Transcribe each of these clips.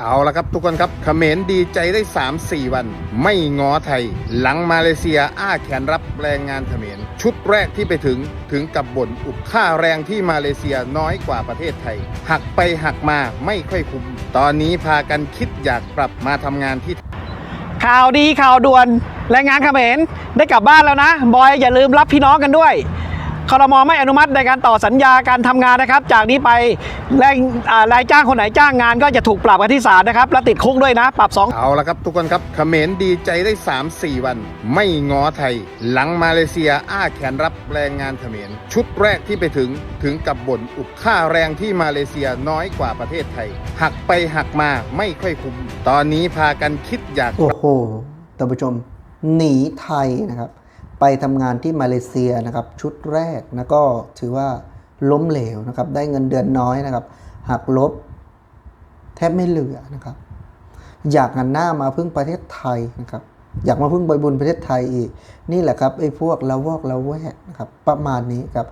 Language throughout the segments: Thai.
เอาละครับทุกคนครับเขมรดีใจได้ 3-4 วัน ไม่ง้อไทย หลังมาเลเซียอ้าแขนรับแรงงานเขมร ชุดแรกที่ไปถึงถึงกับบ่นอุบค่าแรงที่มาเลเซียน้อยกว่าประเทศไทย หักไปหักมาไม่ค่อยคุ้ม ตอนนี้พากันคิดอยากกลับมาทำงานที่ ข่าวดีข่าวด่วนแรงงานเขมรได้กลับบ้านแล้วนะ บอยอย่าลืมรับพี่น้องกันด้วย คอรมอไม่อนุมัติในการต่อสัญญาการทำงานนะครับ จากนี้ไปแรงอ่ารายจ้างคนไหนจ้างงานก็จะถูกปรับกันที่ศาลนะครับ และติดคุกด้วยนะ ปรับสองเอาละครับทุกคนครับเขมรดีใจได้ 3-4 วัน ไม่ง้อไทย หลังมาเลเซียอ้าแขนรับแรงงานเขมรชุดแรกที่ไปถึงถึงกับบ่นอุบค่าแรงที่มาเลเซียน้อยกว่าประเทศไทย หักไปหักมาไม่ค่อยคุ้มตอนนี้พากันคิดอยากโอ้โหท่านผู้ชมหนีไทยนะครับ ไปทำงานที่มาเลเซียนะครับชุดแรกนะก็ถือว่าล้มเหลวนะครับ ได้เงินเดือนน้อยนะครับหักลบ แทบไม่เหลือนะครับ อยากหันหน้ามาพึ่งประเทศไทยนะครับ อยากมาพึ่งใบบุญประเทศไทยอีก นี่แหละครับไอ้พวกละวอกละแวกนะครับ ประมาณนี้ครับ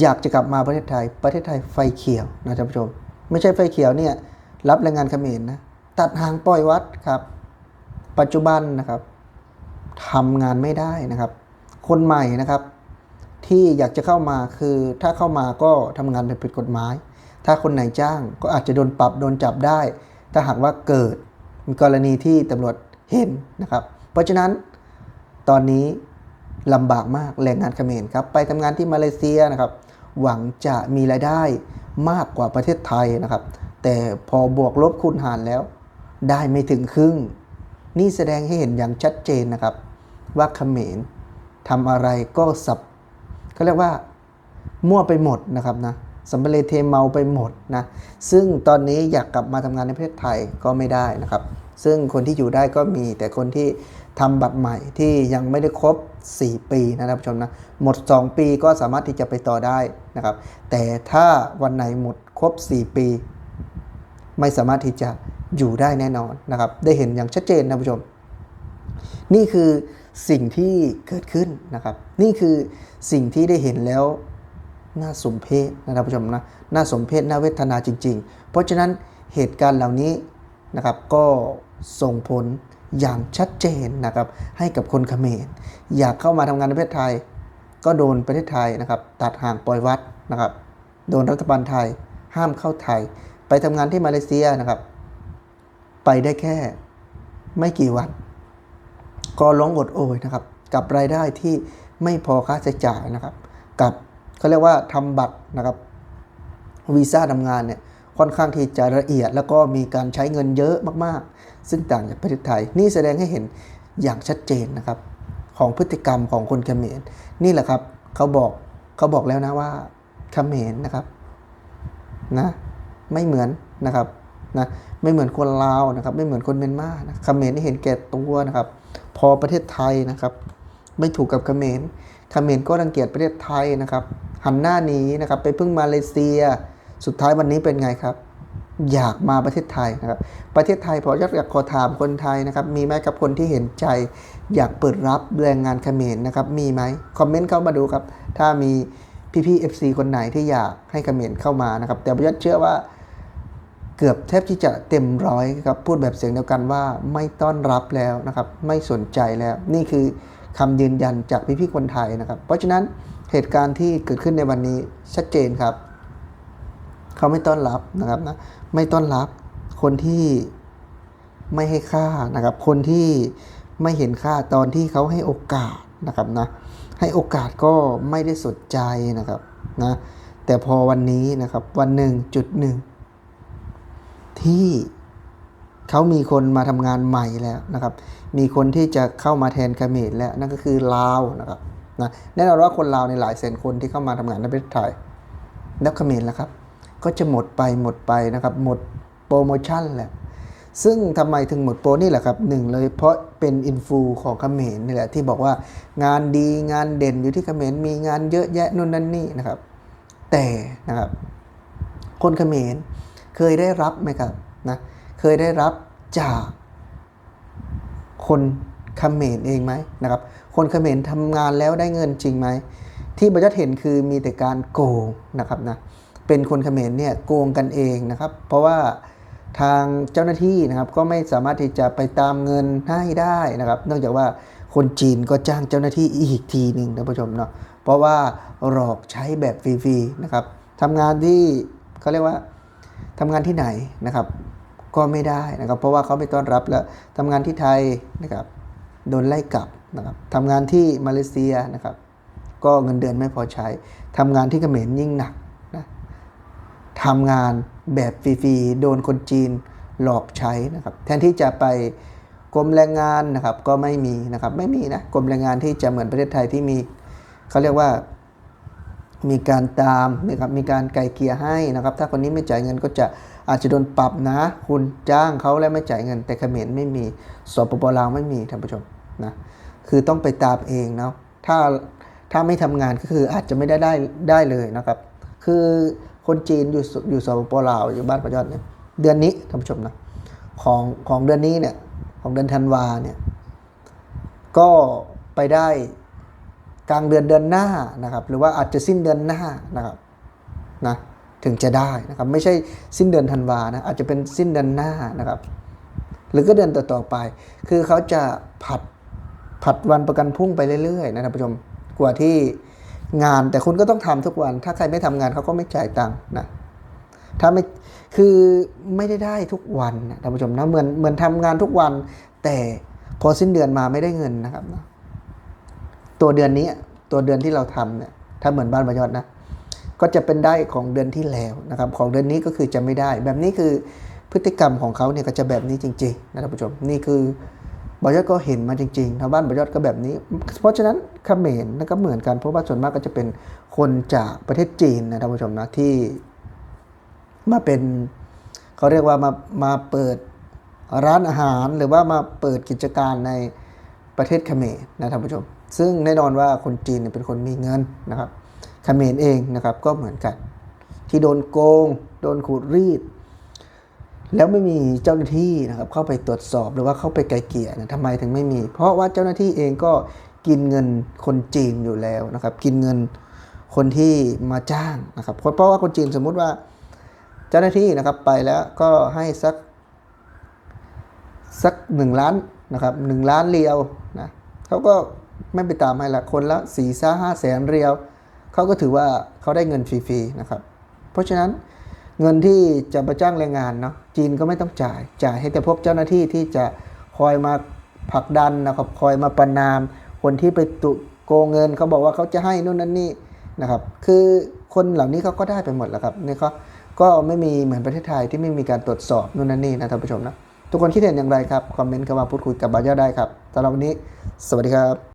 อยากจะกลับมาประเทศไทย ประเทศไทยไฟเขียวนะท่านผู้ชม ไม่ใช่ไฟเขียวเนี่ยรับแรงงานเขมรนะตัดหางปล่อยวัดครับ ปัจจุบันนะครับ ทำงานไม่ได้นะครับ คนใหม่นะครับ ที่อยากจะเข้ามาคือถ้าเข้ามาก็ทำงานเป็นผิดกฎหมาย ถ้าคนไหนจ้างก็อาจจะโดนปรับโดนจับได้ ถ้าหากว่าเกิดมีกรณีที่ตำรวจเห็นนะครับ เพราะฉะนั้นตอนนี้ลำบากมากแรงงานเขมรครับไปทำงานที่มาเลเซียนะครับ หวังจะมีรายได้มากกว่าประเทศไทยนะครับ แต่พอบวกลบคูณหารแล้ว ได้ไม่ถึงครึ่ง นี่แสดงให้เห็นอย่างชัดเจนนะครับ ว่าเขมรทำอะไรก็สับเขาเรียกว่ามั่วไปหมดนะครับนะสัมภเลเทเมาไปหมดนะ ซึ่งตอนนี้อยากกลับมาทำงานในประเทศไทยก็ไม่ได้นะครับ ซึ่งคนที่อยู่ได้ก็มี แต่คนที่ทำบัตรใหม่ที่ยังไม่ได้ครบ 4 ปีนะท่านผู้ชมนะ หมด 2 ปีก็สามารถที่จะไปต่อได้นะครับ แต่ถ้าวันไหนหมดครบ 4 ปี ไม่สามารถที่จะ อยู่ได้แน่นอนนะครับ ได้เห็นอย่างชัดเจนนะผู้ชม นี่คือสิ่งที่เกิดขึ้นนะครับ นี่คือสิ่งที่ได้เห็นแล้วน่าสมเพชนะท่านผู้ชมนะน่าสมเพชน่าเวทนาจริง ๆ เพราะฉะนั้นเหตุการณ์เหล่านี้นะครับก็ส่งผลอย่างชัดเจนนะครับให้กับคนเขมรอยากเข้ามาทำงานในประเทศไทย ก็โดนประเทศไทยนะครับตัดห่างปล่อยวัดนะครับโดนรัฐบาลไทยห้ามเข้าไทย ไปทำงานที่มาเลเซียนะครับ ไปได้แค่ไม่กี่วัน ก็ร้องอดโอยนะครับ กับรายได้ที่ไม่พอค่าใช้จ่ายนะครับ กับเขาเรียกว่าทำบัตรนะครับวีซ่าทำงานเนี่ยค่อนข้างที่จะละเอียด แล้วก็มีการใช้เงินเยอะมากๆ ซึ่งต่างจากประเทศไทย นี่แสดงให้เห็นอย่างชัดเจนนะครับ ของพฤติกรรมของคนเขมรนี่แหละครับเขาบอกเขาบอกแล้วนะว่าเขมรนะครับนะไม่เหมือนนะครับ นะไม่เหมือนคนลาวนะครับไม่เหมือนคนเมียนมานะเขมรนี่เห็นแก่ตัวนะครับ พอประเทศไทยนะครับ ไม่ถูกกับเขมรเขมรก็รังเกียจประเทศไทยนะครับ หันหน้าหนีนะครับ ไปพึ่งมาเลเซีย สุดท้ายวันนี้เป็นไงครับอยากมาประเทศไทยนะครับ ประเทศไทยพออยากอยากขอถามคนไทยนะครับ มีไหมครับคนที่เห็นใจ อยากเปิดรับแรงงานเขมรนะครับ มีไหมคอมเมนต์เข้ามาดูครับ ถ้ามีพี่ๆ FC คนไหนที่อยากให้เขมรเข้ามานะครับ แต่ประยัดเชื่อว่า เกือบแทบที่จะเต็มร้อยครับพูดแบบเสียงเดียวกันว่าไม่ต้อนรับแล้วนะครับ ไม่สนใจแล้ว นี่คือคำยืนยันจากพี่ๆคนไทยนะครับ เพราะฉะนั้นเหตุการณ์ที่เกิดขึ้นในวันนี้ชัดเจนครับ เขาไม่ต้อนรับนะครับนะไม่ต้อนรับคนที่ไม่ให้ค่านะครับ คนที่ไม่เห็นค่าตอนที่เขาให้โอกาสนะครับนะให้โอกาสก็ไม่ได้สนใจนะครับนะแต่พอวันนี้นะครับวันหนึ่งจุดหนึ่ง ที่เขามีคนมาทำงานใหม่แล้วนะครับ มีคนที่จะเข้ามาแทนเขมรแล้วนั่นก็คือลาวนะครับนะแน่นอนว่าคนลาวในหลายแสนคนที่เข้ามาทำงานในประเทศไทยแล้วเขมรแล่ะครับ ก็จะหมดไปหมดไปนะครับ หมดโปรโมชั่นแหละซึ่งทำไมถึงหมดโปรนี่แหละครับหนึ่งเลยเพราะเป็นอินฟูของเขมรนี่แหละที่บอกว่างานดีงานเด่นอยู่ที่เขมรมีงานเยอะแยะนู่นนั่นนี่นะครับ แต่นะครับ คนเขมร เคยได้รับไหมครับนะเคยได้รับจากคนเขมรเองไหมนะครับ คนเขมรทำงานแล้วได้เงินจริงไหม ที่ประจักษ์เห็นคือมีแต่การโกงนะครับนะเป็นคนเขมรเนี่ยโกงกันเองนะครับ เพราะว่าทางเจ้าหน้าที่นะครับก็ไม่สามารถที่จะไปตามเงินให้ได้นะครับ เนื่องจากว่าคนจีนก็จ้างเจ้าหน้าที่อีกทีหนึ่งท่านผู้ชมเนาะเพราะว่าหลอกใช้แบบฟรีๆนะครับทำงานที่เขาเรียกว่า ทำงานที่ไหนนะครับ ก็ไม่ได้นะครับ เพราะว่าเขาไม่ต้อนรับแล้วทำงานที่ไทยนะครับโดนไล่กลับนะครับทำงานที่มาเลเซียนะครับ ก็เงินเดือนไม่พอใช้ทำงานที่เขมรยิ่งหนักนะทำงานแบบฟรีๆโดนคนจีนหลอกใช้นะครับ แทนที่จะไปกรมแรงงานนะครับก็ไม่มีนะครับไม่มีนะกรมแรงงานที่จะเหมือนประเทศไทยที่มีเขาเรียกว่า มีการตามนะครับมีการไกลเกลี่ยให้นะครับ ถ้าคนนี้ไม่จ่ายเงินก็จะอาจจะโดนปรับนะ คุณจ้างเขาแล้วไม่จ่ายเงิน แต่เขมรไม่มีสปปลาวไม่มีท่านผู้ชมนะคือต้องไปตามเองเนาะถ้าถ้าไม่ทำงานก็คืออาจจะไม่ได้ได้ได้เลยนะครับ คือคนจีนอยู่สอยู่สปปลาวอยู่บ้านประยอดเนี่ยเดือนนี้ท่านผู้ชมนะของของเดือนนี้เนี่ยของเดือนธันวาเนี่ยก็ไปได้ กลางเดือนเดือนหน้านะครับ หรือว่าอาจจะสิ้นเดือนหน้านะครับนะถึงจะได้นะครับ ไม่ใช่สิ้นเดือนธันวานะอาจจะเป็นสิ้นเดือนหน้านะครับ หรือก็เดือนต่อๆไป คือเขาจะผัดผัดวันประกันพรุ่งไปเรื่อยๆนะท่านผู้ชมกว่าที่งานแต่คุณก็ต้องทำทุกวัน ถ้าใครไม่ทำงานเขาก็ไม่จ่ายตังค์นะถ้าไม่คือไม่ได้ได้ทุกวันนะท่านผู้ชมนะเหมือนเหมือนทำงานทุกวัน แต่พอสิ้นเดือนมาไม่ได้เงินนะครับนะ ตัวเดือนนี้ตัวเดือนที่เราทำเนี่ยถ้าเหมือนบ้านประยอดนะก็จะเป็นได้ของเดือนที่แล้วนะครับ ของเดือนนี้ก็คือจะไม่ได้ แบบนี้คือพฤติกรรมของเขาเนี่ยก็จะแบบนี้จริงๆนะท่านผู้ชมนี่คือบอยอดก็เห็นมาจริงๆชาวบ้านบอยอดก็แบบนี้ เพราะฉะนั้นเขมรนั่นก็เหมือนกันเพราะว่าส่วนมากก็จะเป็นคนจากประเทศจีนนะท่านผู้ชมนะที่มาเป็นเขาเรียกว่ามามาเปิดร้านอาหารหรือว่ามาเปิดกิจการใน ประเทศเขมรนะท่านผู้ชม ซึ่งแน่นอนว่าคนจีนเป็นคนมีเงินนะครับเขมรเองนะครับก็เหมือนกัน ที่โดนโกง โดนขูดรีด แล้วไม่มีเจ้าหน้าที่นะครับเข้าไปตรวจสอบหรือว่าเข้าไปไกลเกลี่ยนะทำไมถึงไม่มี เพราะว่าเจ้าหน้าที่เองก็กินเงินคนจีนอยู่แล้วนะครับ กินเงินคนที่มาจ้างนะครับเพราะว่าคนจีนสมมุติว่าเจ้าหน้าที่นะครับไปแล้วก็ให้สักสักหนึ่งล้านนะครับหนึ่งล้านเรียว เขาก็ไม่ไปตามให้ละคนละสี่ซ่าห้าแสนเรียวเขาก็ถือว่าเขาได้เงินฟรีๆนะครับ เพราะฉะนั้นเงินที่จะมาจ้างแรงงานเนาะจีนก็ไม่ต้องจ่าย จ่ายให้แต่พวกเจ้าหน้าที่ที่จะคอยมาผลักดันนะครับคอยมาประนาม คนที่ไปตุโกงเงินเขาบอกว่าเขาจะให้นู่นนั่นนี่นะครับ คือคนเหล่านี้เขาก็ได้ไปหมดแล้วครับนี่เขาก็ไม่มีเหมือนประเทศไทยที่ไม่มีการตรวจสอบนู่นนั่นนี่นะท่านผู้ชมนะ ทุกคนคิดเห็นอย่างไรครับ คอมเมนต์เข้ามาพูดคุยกับบาเจ้าได้ครับสำหรับวันนี้ สวัสดีครับ